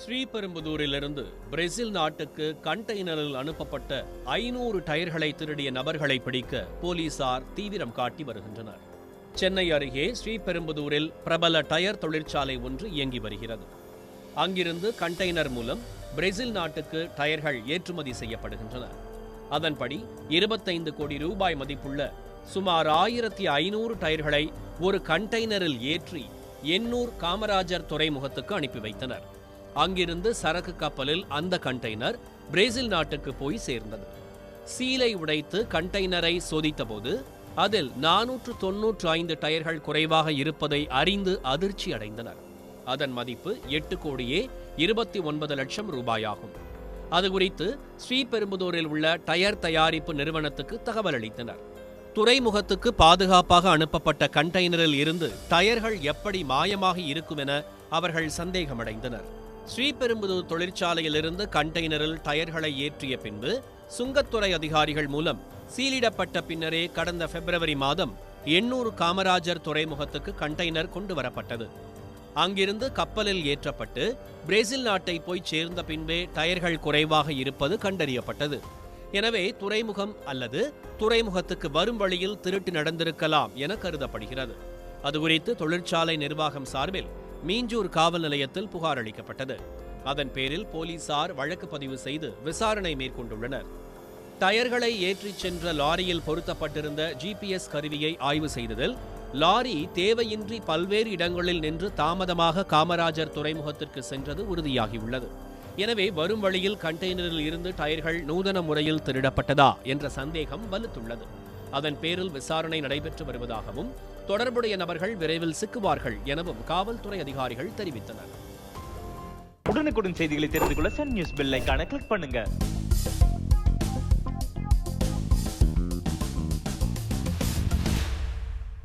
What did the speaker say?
ஸ்ரீபெரும்புதூரிலிருந்து Brazil நாட்டுக்கு கண்டெய்னரில் அனுப்பப்பட்ட ஐநூறு டயர்களை திருடிய நபர்களை பிடிக்க போலீசார் தீவிரம் காட்டி வருகின்றனர். சென்னை அருகே ஸ்ரீபெரும்புதூரில் பிரபல டயர் தொழிற்சாலை ஒன்று இயங்கி வருகிறது. அங்கிருந்து கண்டெய்னர் மூலம் பிரேசில் நாட்டுக்கு டயர்கள் ஏற்றுமதி செய்யப்படுகின்றன. அதன்படி இருபத்தைந்து கோடி ரூபாய் மதிப்புள்ள சுமார் ஆயிரத்தி ஐநூறு டயர்களை ஒரு கண்டெய்னரில் ஏற்றி எண்ணூர் காமராஜர் துறைமுகத்துக்கு அனுப்பி வைத்தனர். அங்கிருந்து சரக்கு கப்பலில் அந்த கண்டெய்னர் பிரேசில் நாட்டுக்கு போய் சேர்ந்தது. சீலை உடைத்து கண்டெய்னரை சோதித்தபோது அதில் நானூற்று தொன்னூற்று ஐந்து டயர்கள் குறைவாக இருப்பதை அறிந்து அதிர்ச்சி அடைந்தனர். அதன் மதிப்பு எட்டு கோடியே இருபத்தி ஒன்பது லட்சம் ரூபாயாகும். அது குறித்து ஸ்ரீபெரும்புதூரில் உள்ள டயர் தயாரிப்பு நிறுவனத்துக்கு தகவல் அளித்தனர். துறைமுகத்துக்கு பாதுகாப்பாக அனுப்பப்பட்ட கண்டெய்னரில் இருந்து டயர்கள் எப்படி மாயமாகி இருக்கும் என அவர்கள் சந்தேகமடைந்தனர். ஸ்ரீபெரும்புதூர் தொழிற்சாலையிலிருந்து கண்டெய்னரில் டயர்களை ஏற்றிய பின்பு சுங்கத்துறை அதிகாரிகள் மூலம் சீலிடப்பட்ட பின்னரே கடந்த பிப்ரவரி மாதம் எண்ணூறு காமராஜர் துறைமுகத்துக்கு கண்டெய்னர் கொண்டு வரப்பட்டது. அங்கிருந்து கப்பலில் ஏற்றப்பட்டு பிரேசில் நாட்டை போய் சேர்ந்த பின்பே டயர்கள் குறைவாக இருப்பது கண்டறியப்பட்டது. எனவே துறைமுகம் அல்லது துறைமுகத்துக்கு வரும் வழியில் திருட்டு நடந்திருக்கலாம் என கருதப்படுகிறது. அது குறித்து தொழிற்சாலை நிர்வாகம் சார்பில் மீஞ்சூர் காவல் நிலையத்தில் புகார் அளிக்கப்பட்டது. அதன் பேரில் போலீசார் வழக்கு பதிவு செய்து விசாரணை மேற்கொண்டுள்ளனர். டயர்களை ஏற்றிச் சென்ற லாரியில் பொருத்தப்பட்டிருந்த ஜிபிஎஸ் கருவியை ஆய்வு செய்ததில் லாரி தேவையின்றி பல்வேறு இடங்களில் நின்று தாமதமாக காமராஜர் துறைமுகத்திற்கு சென்றது உறுதியாகியுள்ளது. எனவே வரும் வழியில் கண்டெய்னரில் இருந்து டயர்கள் நூதன முறையில் திருடப்பட்டதா என்ற சந்தேகம் வலுத்துள்ளது. அதன் பேரில் விசாரணை நடைபெற்று வருவதாகவும் தொடர்புடைய நபர்கள் விரைவில் சிக்குவார்கள் எனவும் காவல்துறை அதிகாரிகள் தெரிவித்தனர். உடனுக்குடன் செய்திகளை தெரிந்து கொள்ள சன் நியூஸ் பெல் கிளிக் பண்ணுங்க.